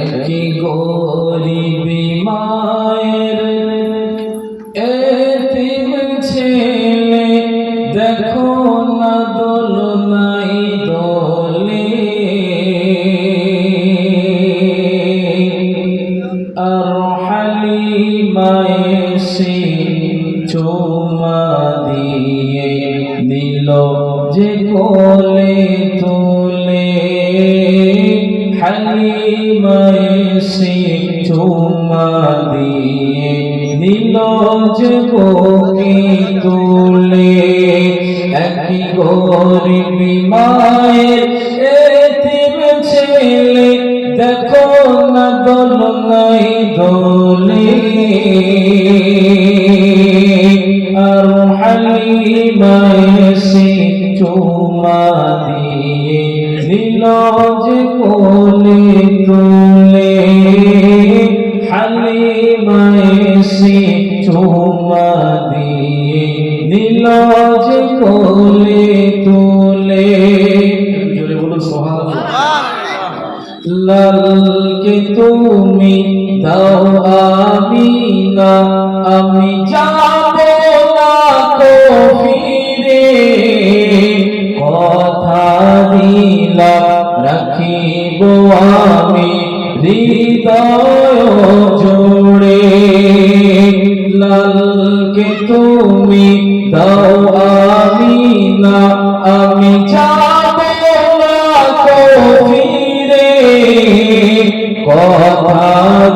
একই গরিবি মায়ের এতিম ছেলে, দেখো না দোল নাই দোলে। আর সে চুমা দিয়ে নিল যে কোলে তোলে হালিমায় সে চুমা দিয়ে নিল যে কোলে তোলে। একই গরিবি মায়ের যে কোলে তোলে হালিমায় সে চুমা দিয়ে নিল যে কোলে তোলে জোরে বলো লালকে তুমি দাও আমি না আমি যাব রাখিব আমি হৃদয় জোড়ে লালকে তুমি দাও আমি না, আমি কথা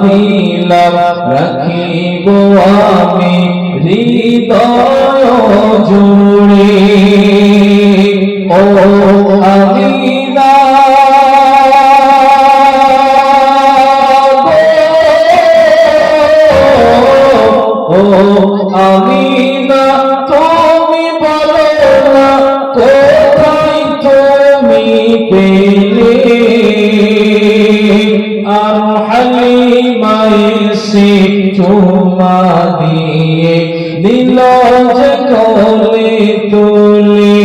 দিলাম, রাখিব আমি হৃদয় জুড়ে ও দিল যে কোলে তোলে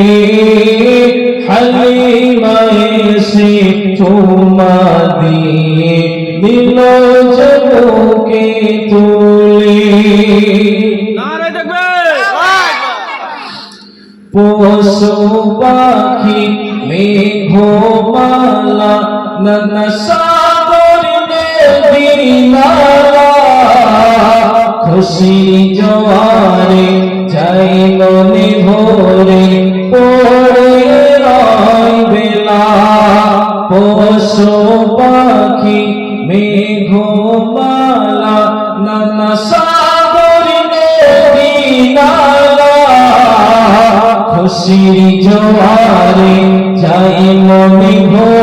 হালিমায় সে চুমা দিয়ে দিল যে বুকে তোলে পশু পাখি মেঘমালা নানা সাগর নদীনালা খুশি জোয়ারে, যাই মনে ভোরে পড়ে রয় বেলা। পশু পাখি, মেঘমালা, নানা সাগর নদীনালা খুশির জোয়ারে, যাই মনে ভোরে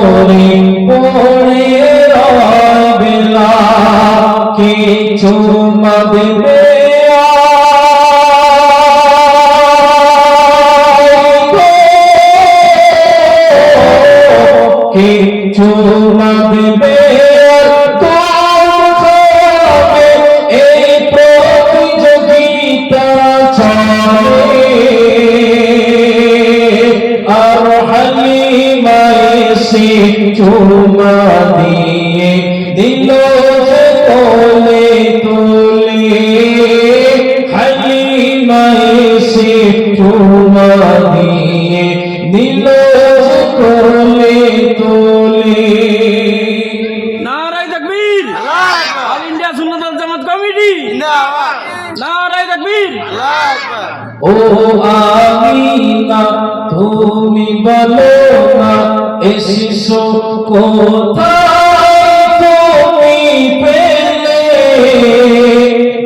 কে চুমা দেবে এই প্রতিযোগিতা চলে। আর হালিমায় সে চুমা দিয়ে দিল তোলে তোলে হালিমায় সে চুমা দিয়ে দিল তোলে তাকবীর। ও আমিনা তুমি বলো না এ শিশু কোথায়? তুমি পেলে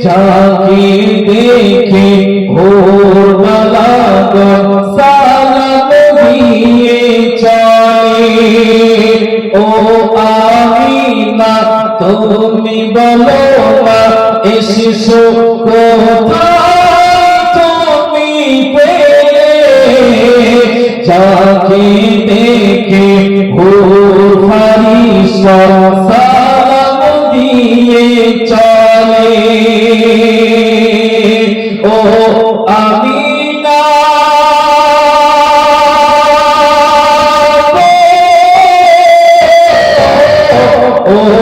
যাকে দেখে ভোরবেলা সালাম দিয়ে চলে। ও আমিনা তুমি বলো না এ শিশু তুমি যাকে দেখে হো হরি সালাম দিয়ে চলে। ও আমি Oh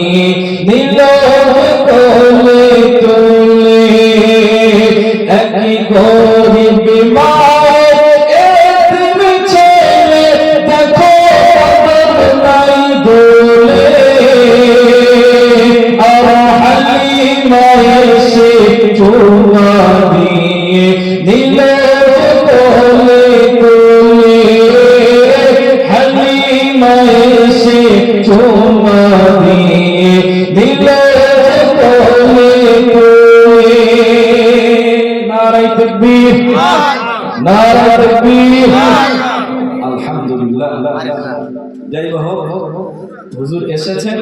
এসেছেন।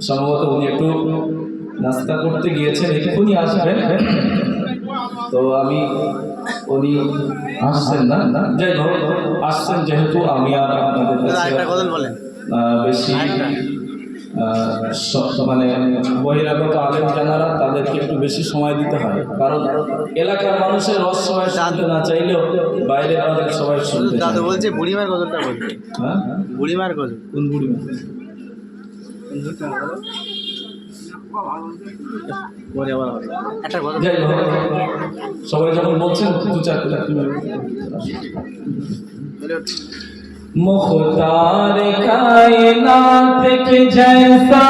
সম্ভবত উনি একটু নাস্তা করতে গিয়েছেন, এক্ষুনি আসবেন। তো আমি, উনি আসছেন না। যাই হোক, আসছেন যেহেতু আমি আর আপনাদের কাছে বেশি মানে বহিরাগত আলেম জানারা তাদেরকে একটু বেশি সময় দিতে হয়। কারণ এলাকার মানুষের রস সবাই শুনতে না চাইলেও বাইরের অনেক সবাই শুনতে। দাদু বলছে বুড়িমার গজলটা বলছে হ্যাঁ? বুড়িমার গজল। কোন বুড়ি পরে আবার হবে। একটা গজল। যাই হোক সবাই যখন বলছেন দু চারটা। मुख्तार कायनात के जैसा